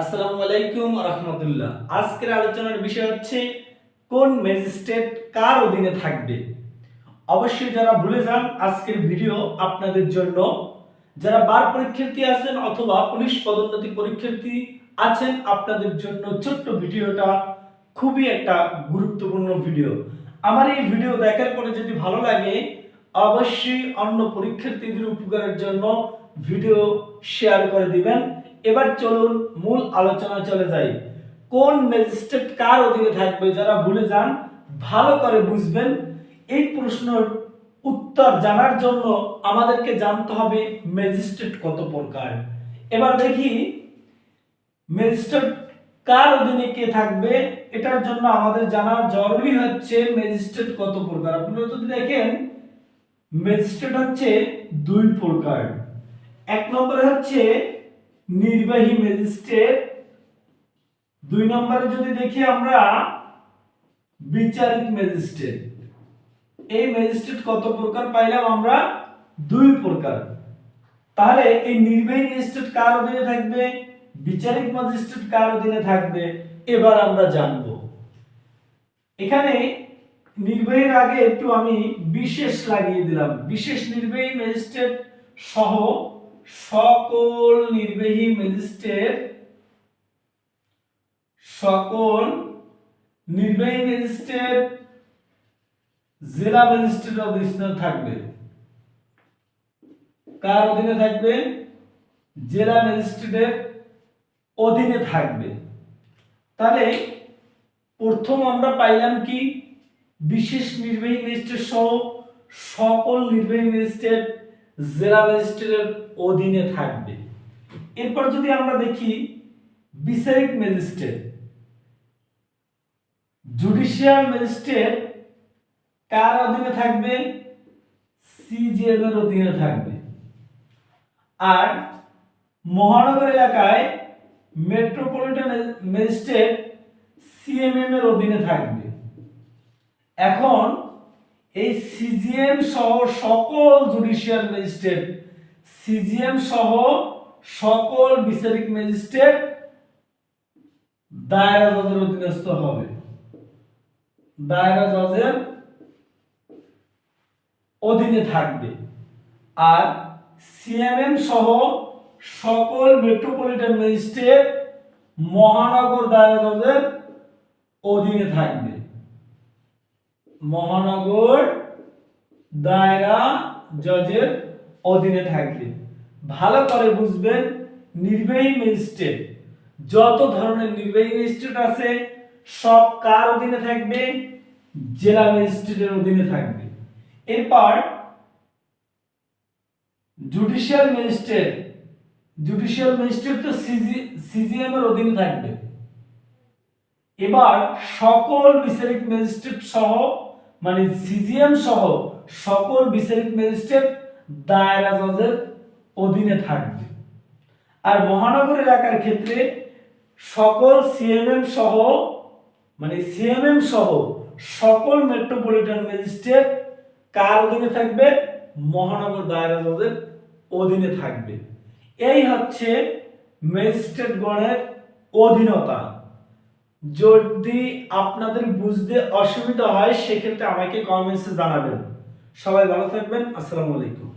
আসসালামু আলাইকুম রহমতুল্লাহ। আজকের আলোচনার বিষয় হচ্ছে, কোন ম্যাজিস্ট্রেট কার অধীনে থাকবে? অবশ্যই যারা ভুলে যান, আজকের ভিডিও আপনাদের জন্য। যারা বার পরীক্ষার্থী আছেন অথবা পুলিশ পদোন্নতি পরীক্ষার্থী আছেন, আপনাদের জন্য ছোট্ট ভিডিওটা খুবই একটা গুরুত্বপূর্ণ ভিডিও। আমার এই ভিডিও দেখার পরে যদি ভালো লাগে, অবশ্যই অন্য পরীক্ষার্থীদের উপকারের জন্য ভিডিও শেয়ার করে দিবেন। এবার চলুন মূল আলোচনা চলে যাই। কোন ম্যাজিস্ট্রেট কার অধীনে থাকবে? যারা ভুলে যান, ভালো করে বুঝবেন। এই প্রশ্নের উত্তর জানার জন্য আমাদেরকে জানতে হবে ম্যাজিস্ট্রেট কত প্রকার। এবার দেখি, ম্যাজিস্ট্রেট কার অধীনে কে থাকবে? এটার জন্য আমাদের জানা জরুরি হচ্ছে ম্যাজিস্ট্রেট কত প্রকার। আপনারা যদি দেখেন, ম্যাজিস্ট্রেট হচ্ছে দুই প্রকার। এক নম্বরে হচ্ছে নির্বাহী ম্যাজিস্ট্রেট। দুই নম্বরে যদি দেখি আমরা, বিচারিক ম্যাজিস্ট্রেট। এই ম্যাজিস্ট্রেট কত প্রকার পাইলাম আমরা? দুই প্রকার। তাহলে এই নির্বাহী ম্যাজিস্ট্রেট কার অধীনে থাকবে? বিচারিক ম্যাজিস্ট্রেট কার অধীনে থাকবে? এবার আমরা জানব। এখানে নির্বাহীর আগে একটু আমি বিশেষ লাগিয়ে দিলাম। বিশেষ নির্বাহী ম্যাজিস্ট্রেট সহ সকল নির্বাহী ম্যাজিস্ট্রেট, সকল নির্বাহী ম্যাজিস্ট্রেট, জেলা ম্যাজিস্ট্রেট অধীনে থাকবে। কার অধীনে থাকবে? জেলা ম্যাজিস্ট্রেটের অধীনে থাকবে। তাহলে প্রথম আমরা পাইলাম কি? বিশেষ নির্বাহী ম্যাজিস্ট্রেট সহ সকল নির্বাহী ম্যাজিস্ট্রেট জেলা ম্যাজিস্ট্রেটের অধীনে থাকবে। এরপর যদি আমরা দেখি, বিচারিক ম্যাজিস্ট্রেট, জুডিশিয়াল ম্যাজিস্ট্রেট কার অধীনে থাকবে? সিজিএম এর অধীনে থাকবে। আর মহানগর এলাকায় মেট্রোপলিটন ম্যাজিস্ট্রেট সিএমএম এর অধীনে থাকবে। এখন এই সিজিএম সহ সকল জুডিশিয়াল ম্যাজিস্ট্রেট, সিজিএম সহ সকল বিচারিক ম্যাজিস্ট্রেট দায়রা জজের অধীনস্থ হবে। দায়রা জজের অধীনে থাকবে। আর সিএমএম সহ সকল মেট্রোপলিটন ম্যাজিস্ট্রেট মহানগর দায়রা জজের অধীনে থাকবে। মহানগর দায়রা জজের অধীনে থাকবে। ভালো করে বুঝবেন, নির্বাহী ম্যাজিস্ট্রেট, যত ধরনের নির্বাহী ম্যাজিস্ট্রেট আছে, সব কার অধীনে থাকবে? জেলা ম্যাজিস্ট্রেটের অধীনে থাকবে। এরপর জুডিশিয়াল ম্যাজিস্ট্রেট জুডিশিয়াল ম্যাজিস্ট্রেট তো সিজিএম এর অধীনে থাকবে। এবার সকল বিচারিক ম্যাজিস্ট্রেট সহ মানে সিজিএম সহ সকল বিচারিক ম্যাজিস্ট্রেট দায়রা জজের অধীনে থাকবে। আর মহানগর এলাকার ক্ষেত্রে সকল সিএমএম সহ মানে সিএমএম সহ সকল মেট্রোপলিটন ম্যাজিস্ট্রেট কার অধীনে থাকবে? মহানগর দায়রা জজের অধীনে থাকবে। এই হচ্ছে ম্যাজিস্ট্রেট গণের অধীনতা। যদি আপনাদের বুঝতে অসুবিধা হয় সেক্ষেত্রে আমাকে কমেন্টসে জানাবেন। সবাই ভালো থাকবেন। আসসালামু আলাইকুম।